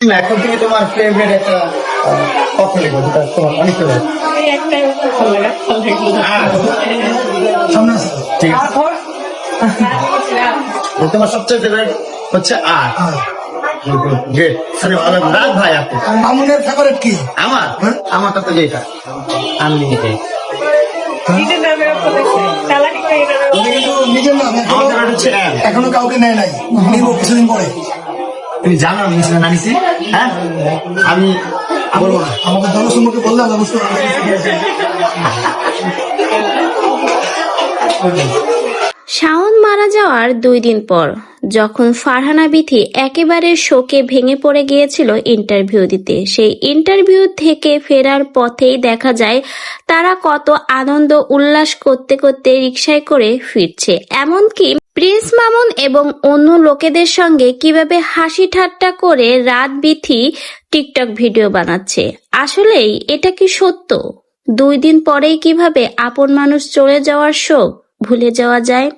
এখন তোমার ফেভারিট একটা কথা লিখো যেটা অনেক ফেভারিট সবচেয়ে ফেভারিট হচ্ছে আর। ভাই আপনি। ফেভারিট কি? আমার? আমারটা তো যেটা। আনলিমিটেড নিজের নামে নিজের এখনও কাউকে নেয় নাই। নিব কিছুদিন পরে। তুমি জানো আমি ইনসুলিন আনিছি হ্যাঁ? আমি আমাকে জনসম্মুখে বললে বুঝতে শাওন মারা যাওয়ার দুই দিন পর, যখন ফারহানা বিথি একেবারে শোকে ভেঙে পড়ে গিয়েছিল ইন্টারভিউ দিতে, সেই ইন্টারভিউ থেকে ফেরার পথেই দেখা যায় তারা কত আনন্দ উল্লাস করতে করতে রিক্সায় করে ফিরছে। এমনকি প্রিন্স মামুন এবং অন্য লোকেদের সঙ্গে কীভাবে হাসি ঠাট্টা করে রাত বিথি টিকটক ভিডিও বানাচ্ছে। আসলেই এটা কি সত্য? দুই দিন পরেই কীভাবে আপন মানুষ চলে যাওয়ার শোক? ভুলে যাওয়া যায়।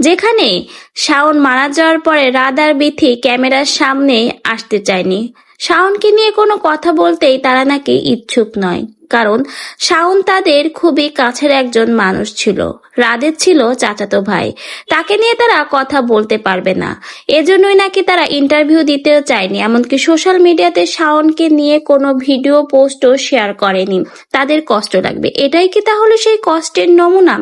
যেখানে শাওন মারা যাওয়ার পরে রাদার বিথি ক্যামেরার সামনে আসতে চায়নি। শাওনকে নিয়ে কোনো কথা বলতেই তারা নাকি ইচ্ছুক নয়। কারণ শাওন তাদের খুবই কাছের একজন মানুষ ছিল। রাদের ছিল চাচাতো ভাই। তাকে নিয়ে তারা কথা বলতে পারবে না। এজন্যই নাকি তারা ইন্টারভিউ দিতেও চায়নি, এমনকি সোশ্যাল মিডিয়াতে শাওনকে নিয়ে কোনো ভিডিও, পোস্টও শেয়ার করেনি। তাদের কষ্ট লাগবে। এটাই কি তাহলে সেই কষ্টের নমুনা?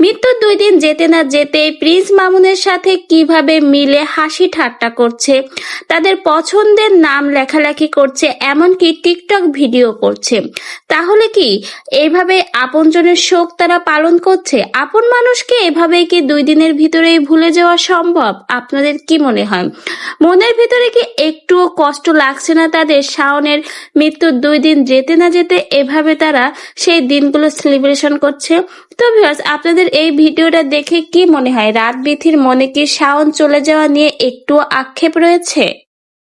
মৃত্যুর দুই দিন যেতে না যেতে প্রিন্স মামুনের সাথে কীভাবে মিলে হাসি ঠাট্টা করছে, তাদের পছন্দের নাম লেখালেখি করছে, এমনকি টিকটক ভিডিও করছে তাহলে কি এইভাবে আপনজনের শোক তারা পালন করছে? আপন মানুষকে এভাবেই কি দুই দিনের ভিতরেই ভুলে যাওয়া সম্ভব? আপনাদের কি মনে হয়? মনের ভিতরে কি একটুও কষ্ট লাগছে না তাদের? শাওনের মৃত্যুর দুই দিন যেতে না যেতে এভাবে তারা সেই দিনগুলো সেলিব্রেশন করছে? তো ভিউয়ার্স আপনাদের এই ভিডিওটা দেখে কি মনে হয়? রাত বিথির মনে কি শাওন চলে যাওয়া নিয়ে একটু আক্ষেপ রয়েছে?